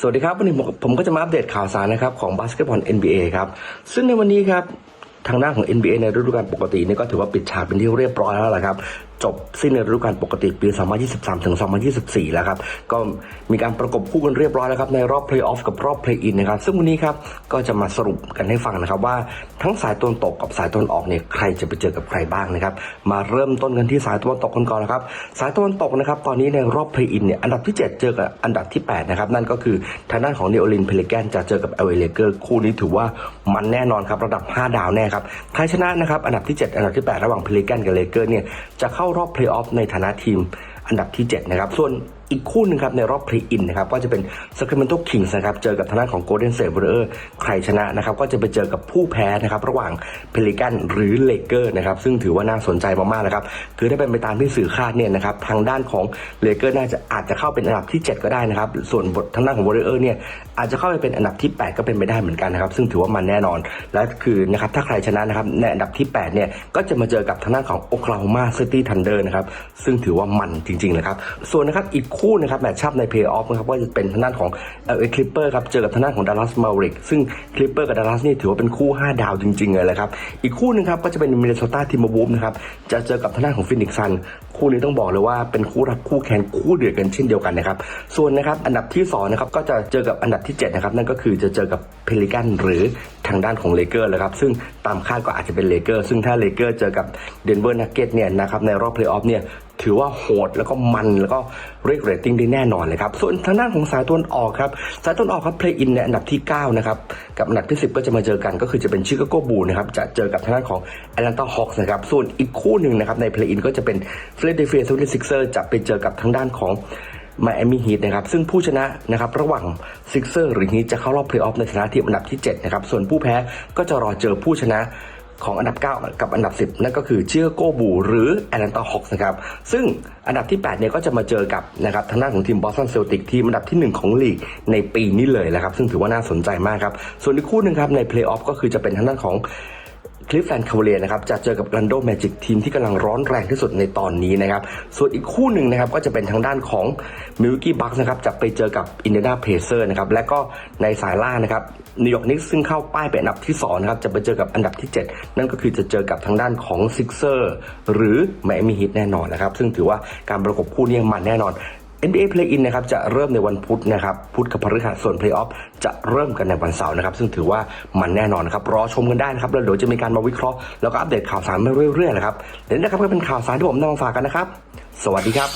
สวัสดีครับ วันนี้ผมก็จะมาอัปเดตข่าวสารนะครับของบาสเกตบอล NBA ครับ ซึ่งในวันนี้ครับ ทางด้านของ NBA ในฤดูกาลปกตินี่ก็ถือว่าปิดฉากเป็นที่เรียบร้อยแล้วแหละครับจบสิ้นในฤดูกาลปกติปี 2023 ถึง 2024 แล้วครับ ก็มีการประกบคู่กันเรียบร้อยแล้วครับ ในรอบเพลย์ออฟกับรอบเพลย์อินนะครับ ซึ่งวันนี้ครับ ก็จะมาสรุปกันให้ฟังนะครับว่าทั้งสายตะวันตกกับสายตะวันออกเนี่ยใครจะไปเจอกับใครบ้างนะครับ มาเริ่มต้นกันที่สายตะวันตกกันก่อนนะครับ สายตะวันตกนะครับ ตอนนี้ในรอบเพลย์อินเนี่ย อันดับที่ 7 เจอกับอันดับที่ 8 นะครับ นั่นก็คือทางด้านของเนโอลินเพลแกนจะเจอกับเอเวเลเกอร์ คู่นี้ถือว่ามันแน่นอนครับ ระดับ 5 ดาวแน่ครับใครชนะนะครับอันดับที่ 7 อันดับที่ 8 ระหว่างเพลิกนกับเลเกอร์เนี่ยจะเข้ารอบเพลย์ออฟในฐานะทีมอันดับที่ 7 นะครับ ส่วน อีกคู่หนึ่งครับในรอบเพลย์อินนะครับก็จะเป็น Sacramento Kings นะครับเจอกับทางด้านของ Golden State Warrior ใครชนะนะครับก็จะไปเจอกับผู้แพ้นะครับระหว่างเพลิกันหรือเลเกอร์นะครับซึ่งถือว่าน่าสนใจมากๆนะครับคือถ้าเป็นไปตามที่สื่อคาดเนี่ยนะครับทางด้านของเลเกอร์น่าจะอาจจะเข้าเป็นอันดับที่ 7 ก็ได้นะครับส่วนบททางด้านของ Warriors เนี่ยอาจจะเข้าไปเป็นอันดับที่ 8 ก็เป็นไปได้เหมือนกันนะครับซึ่งถือว่ามันแน่นอน และคือนะครับถ้าใครชนะนะครับในอันดับที่8เนี่ยก็จะมาเจอกับทางด้านของ Oklahoma City Thunder นะครับซึ่งถือว่ามันจริงๆนะครับส่วนนะครับอีกคู่นะครับแมตช์ชัพในเพย์ออฟนะครับก็จะเป็นทางด้านของ LA Clipper ครับเจอกับทางด้านของ Dallas Mavericks ซึ่ง Clipper กับ Dallas นี่ถือว่าเป็นคู่ 5 ดาวจริงๆเลยแหละครับอีกคู่หนึงครับก็จะเป็น Minnesota Timberwolves นะครับจะเจอกับทางด้านของ Phoenix Sun คู่นี้ต้องบอกเลยว่าเป็นคู่รักคู่แข่งคู่เดือดกันเช่นเดียวกันนะครับส่วนนะครับอันดับที่สองนะครับก็จะเจอกับอันดับที่เจ็ดนะครับนั่นก็คือจะเจอกับเพลิกันหรือทางด้านของเลเกอร์เลยครับซึ่งตามคาดก็อาจจะเป็นเลเกอร์ซึ่งถ้าเลเกอร์เจอกับเดนเวอร์นักเก็ตเนี่ยนะครับในรอบเพลย์ออฟเนี่ย ถือว่าโหดแล้วก็มันแล้วก็เรียกเรตติ้งได้แน่นอนเลยครับ ส่วนทางด้านของสายตะวันออกครับ สายตะวันออกครับเพลย์อินในอันดับที่ 9 นะครับ กับอันดับที่ 10 ก็จะมาเจอกันก็คือจะเป็นชิคาโกบูนะครับ จะเจอกับทางด้านของแอตแลนตาฮอคส์นะครับ ส่วนอีกคู่หนึ่งนะครับในเพลย์อินก็จะเป็นเฟิลเดเฟียเซเวนซิกเซอร์จะไปเจอกับทางด้านของไมอมี่ฮีทนะครับซึ่งผู้ชนะนะครับระหว่างซิกเซอร์หรือฮีทจะเข้ารอบเพลย์ออฟในฐานะทีมอันดับที่7นะครับส่วนผู้แพ้ก็จะรอเจอผู้ชนะ ของอันดับ 9 กับอันดับ 10 นั่นก็คือเชียโกบูหรือแอตแลนตาฮอคส์นะครับ ซึ่งอันดับที่ 8 เนี่ยก็จะมาเจอกับนะครับทางด้านของทีมบอสตันเซลติกทีมอันดับที่ 1 ของลีกในปีนี้เลยนะครับ ซึ่งถือว่าน่าสนใจมากครับ ส่วนอีกคู่หนึ่งครับในเพลย์ออฟก็คือจะเป็นทางด้านของ คลิฟแลนด์คาวเลียนะครับจะเจอกับรันโดแมจิกทีมที่กำลังร้อนแรงที่สุดในตอนนี้นะครับ ส่วนอีกคู่หนึ่งนะครับก็จะเป็นทางด้านของมิลกี้บัคนะครับจะไปเจอกับอินเดียนาเพเซอร์นะครับและก็ในสายล่างนะครับนิวยอร์กนิกซึ่งเข้าป้ายเป็นอันดับที่2นะครับจะไปเจอกับอันดับที่ 7 นั่นก็คือจะเจอกับทางด้านของซิกเซอร์หรือไมอามี่ฮิตแน่นอนนะครับซึ่งถือว่าการประกบคู่นี้มันแน่นอน NBA Play-in นะครับจะเริ่มในวันพุธนะครับพุธกับพฤหัสส่วน Play-off จะเริ่มกันในวันเสาร์นะครับซึ่งถือว่ามันแน่นอนนะครับรอชมกันได้นะครับแล้วเดี๋ยวจะมีการมาวิเคราะห์แล้วก็อัปเดตข่าวสารมาเรื่อยๆนะครับเดี๋ยวนี้นะครับก็เป็นข่าวสารที่ผมนำมาฝากกันนะครับ สวัสดีครับ